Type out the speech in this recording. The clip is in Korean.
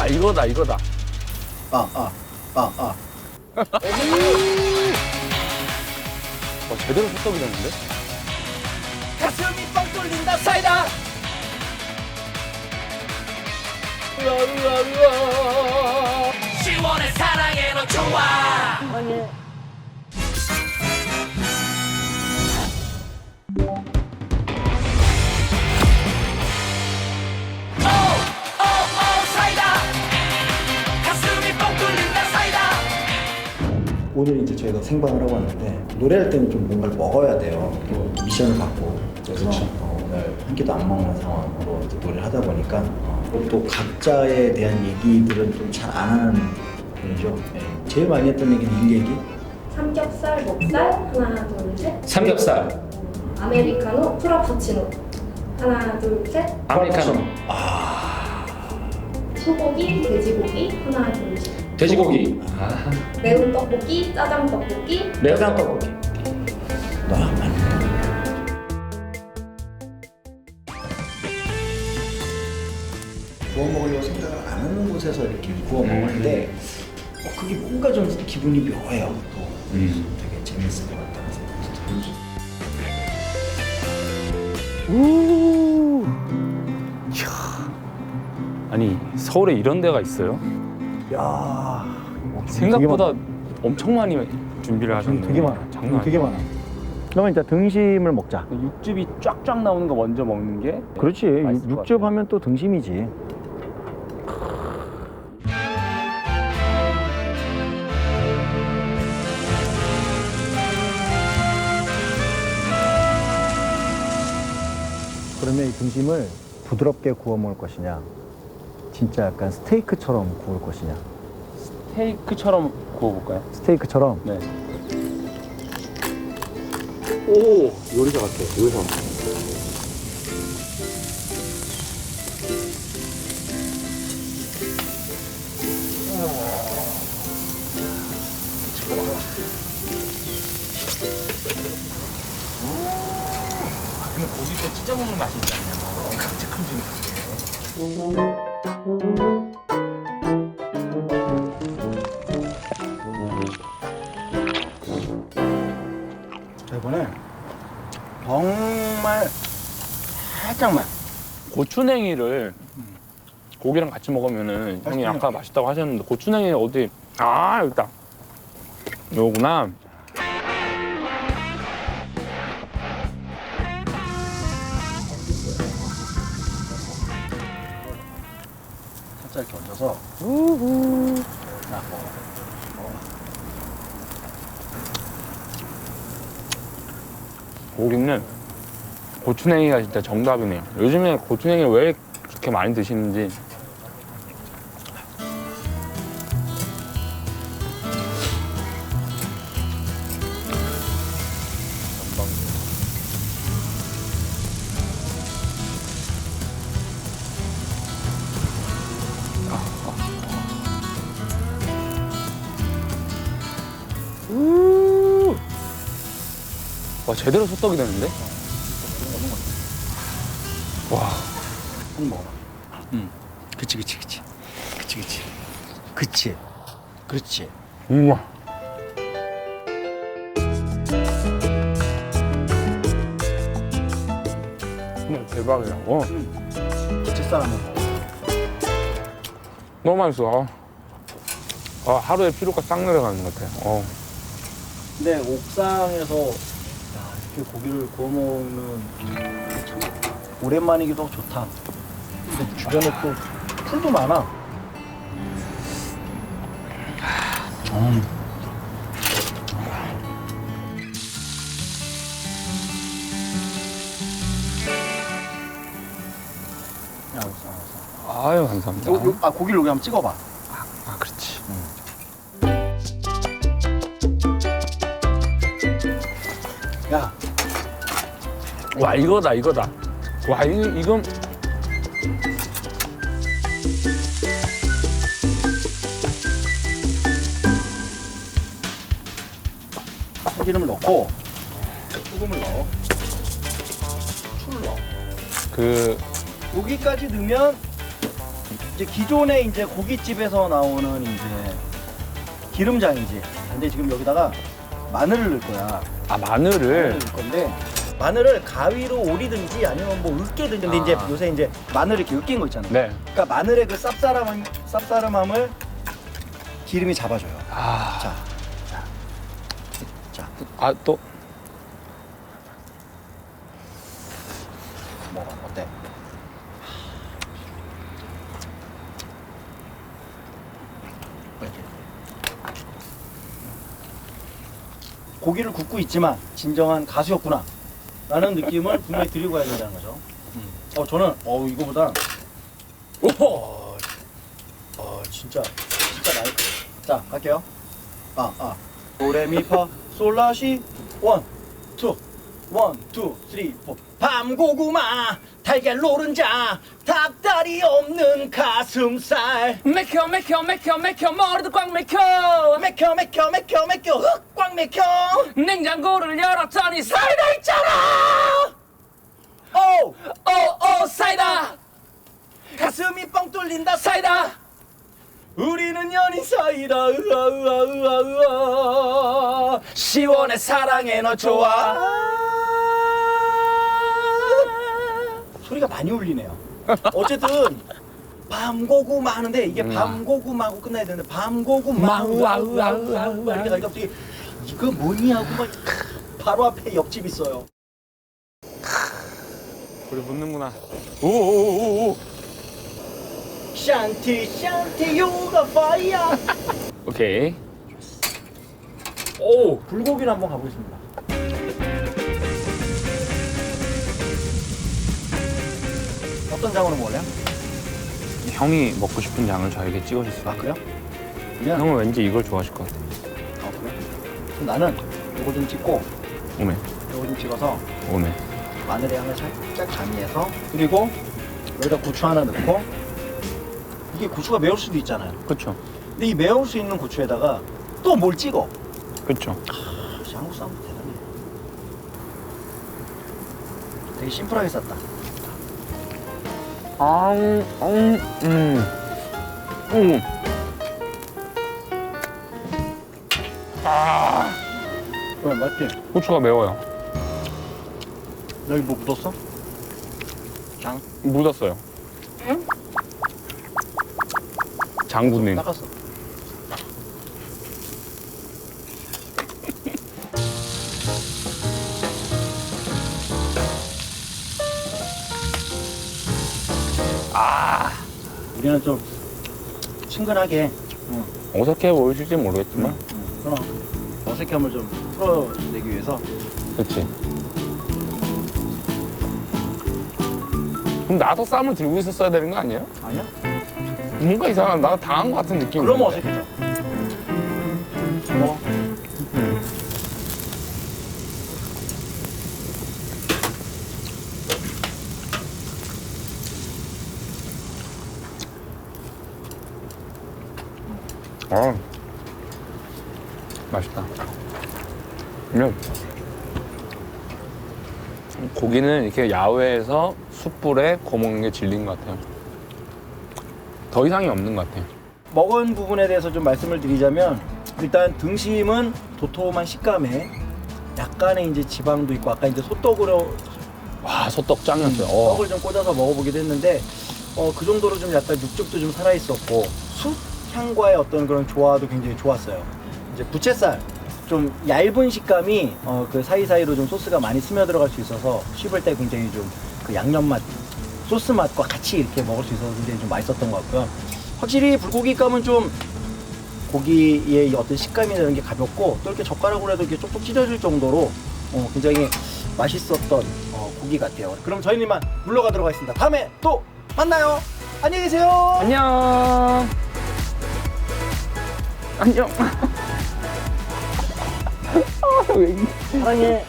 와 이거다 이거다. 아, 아, 아, 아. 와 제대로 소떡이 됐는데? 가슴이 뻥 뚫린다 사이다 우와 시원해 사랑해 너 좋아 오, 오, 오늘 이제 저희가 생방을 하고 왔는데 노래할 때는 좀 뭔가를 먹어야 돼요. 또 미션을 받고 그래서 어, 오늘 한 끼도 안 먹는 상황으로 이제 노래를 하다 보니까 어, 또 각자에 대한 얘기들은 좀 잘 안 하는 편이죠. 네. 제일 많이 했던 얘기는 일 얘기. 삼겹살, 목살, 하나, 둘, 셋. 삼겹살, 아메리카노, 프라푸치노. 하나, 둘, 셋. 아메리카노, 소고기, 돼지고기. 하나, 둘, 셋. 돼지고기. 아, 매운 떡볶이, 짜장 떡볶이. 매운 떡볶이. 나 맞네. 구워 먹으려고 생각을 안 하는 곳에서 이렇게 구워 먹는데 어, 그게 뭔가 좀 기분이 묘해요. 또 음. 되게 재밌을 것 같다는 생각이 들어요. 우. 이야. 아니 서울에 이런 데가 있어요? 야 생각보다 엄청 많이 준비를 하셨네. 되게 많아. 장난 아니야. 되게 많아. 그러면 일단 등심을 먹자. 육즙이 쫙쫙 나오는 거 먼저 먹는 게 그렇지. 맛있을 것 육즙 같아. 하면 또 등심이지. 그러면 이 등심을 부드럽게 구워 먹을 것이냐, 진짜 약간 스테이크처럼 구울 것이냐. 스테이크처럼 구워볼까요? 스테이크처럼 네. 오 요리사 같아 요리사. 고기 찢어 먹는 맛이 있잖아요. 자, 이번에 정말 살짝만. 고추냉이를 고기랑 같이 먹으면은 형이 맛있죠. 아까 맛있다고 하셨는데 고추냉이 어디? 아 여기 있다. 요구나 살짝 이렇게 얹어서 나 먹어. 고기는 고추냉이가 진짜 정답이네요 요즘에 고추냉이 왜 그렇게 많이 드시는지 와 제대로 소떡이 되는데? 와 한 먹어봐. 응. 그치, 그치, 그치. 그치, 그치. 그치. 그렇지. 우와 정말 대박이야 어, 같이 싸라면 먹어. 너무 맛있어 아, 하루에 피로가 싹 내려가는 것 같아 어. 근데 옥상에서 야, 이렇게 고기를 구워 먹는 참 오랜만이기도 하고 좋다. 근데 주변에 또 풀도 많아. 음. 야, 알았어, 알았어. 아유 감사합니다 요, 요, 아, 고기를 여기 한번 찍어봐. 아 그렇지 야, 와 이거다 이거다 와 이, 이건 참기름을 넣고 소금을 넣어. 술을 넣어. 그 여기까지 넣으면 이제 기존에 이제 고깃집에서 나오는 이제 기름장이지. 근데 지금 여기다가 마늘을 넣을 거야. 아 마늘을 마늘을 넣을 건데 마늘을 가위로 오리든지 아니면 뭐 으깨든지 근데 아. 이제 요새 이제 마늘 이렇게 으깬 거 있잖아요. 네. 그러니까 마늘의 그 쌉싸름함 쌉싸름함을 기름이 잡아줘요. 아, 자, 자, 아또 먹어 어때? 고기를 굽고 있지만 진정한 가수였구나 라는 느낌을 분명히 드리고 가야 된다는 거죠. 어 저는 어 이거보다 오, 어 진짜 진짜 나이 자 갈게요. 아 아. 도레미파 솔라시 원 투, 원, 투, 쓰리, 포. 밤고구마, 달걀 노른자, 닭다리 없는 가슴살. 맥혀 맥혀 맥혀 맥혀 머리도 꽉 맥혀 맥혀, 맥혀, 맥혀, 맥혀, 흑 꽉 맥혀. 냉장고를 열었더니 사이다 있잖아 오, 오오 사이다 가슴이 뻥 뚫린다. 사이다 우리는 연인 사이다. 으아, 으아, 으아, 으아. 시원해 사랑해 너 좋아 소리가 많이 울리네요. 어쨌든 밤고구마 하는데 이게 음. 밤고구마하고 끝나야 되는데 밤고구마 우아, 우아, 우아, 우아. 이렇게 가니까 갑자기 이거 뭐니 하고 막 바로 앞에 옆집 있어요. 우리 붙는구나. 오오오오. 샨티 샨티 요가 파이어. 오케이. 오 불고기를 한번 가보겠습니다. 어떤 장으로 먹을래요? 형이 먹고 싶은 양을 저에게 찍어주세요. 아 그래요? 그러면 형은 왠지 이걸 좋아하실 것 같아. 아 그래? 그럼 나는 이거 좀 찍고 오메, 이거 좀 찍어서 오메. 마늘의 향을 살짝 가미해서 그리고 여기다 고추 하나 넣고 이게 고추가 매울 수도 있잖아요. 그쵸, 근데 이 매울 수 있는 고추에다가 또 뭘 찍어? 그쵸. 역시 한국 사람 대단해. 되게 심플하게 쌌다. 아, 음, 음, 음. 아, 왜 맞지? 고추가 매워요. 여기 뭐 묻었어? 장? 묻었어요. 장군님. 닦았어. 아, 우리는 좀 친근하게, 응, 어떻게 보이실지 모르겠지만, 응, 그럼 어색함을 좀 풀어내기 위해서 그치. 그럼 나도 쌈을 들고 있었어야 되는 거 아니에요? 아니야? 뭔가 이상한, 나 당한 것 같은 느낌. 그러면 어색해져. 아, 맛있다. 근데 고기는 이렇게 야외에서 숯불에 구워 먹는 게 질린 것 같아요. 더 이상이 없는 것 같아요. 먹은 부분에 대해서 좀 말씀을 드리자면 일단 등심은 도톰한 식감에 약간의 이제 지방도 있고 아까 이제 소떡으로 와, 소떡 짱이었어요. 어. 떡을 좀 꽂아서 먹어보기도 했는데 어, 그 정도로 좀 약간 육즙도 좀 살아 있었고 숯 향과의 어떤 그런 조화도 굉장히 좋았어요. 이제 부채살 좀 얇은 식감이 어, 그 사이사이로 좀 소스가 많이 스며 들어갈 수 있어서 씹을 때 굉장히 좀 그 양념 맛, 소스 맛과 같이 이렇게 먹을 수 있어서 굉장히 좀 맛있었던 것 같고요. 확실히 불고기 감은 좀 고기의 어떤 식감이나 이런 게 가볍고 또 이렇게 젓가락으로 해도 이렇게 쪽쪽 찢어질 정도로 어, 굉장히 맛있었던 어, 고기 같아요. 그럼 저희는 이만 물러가도록 하겠습니다. 다음에 또 만나요. 안녕히 계세요. 안녕. 안녕. 아, 왜 사랑해.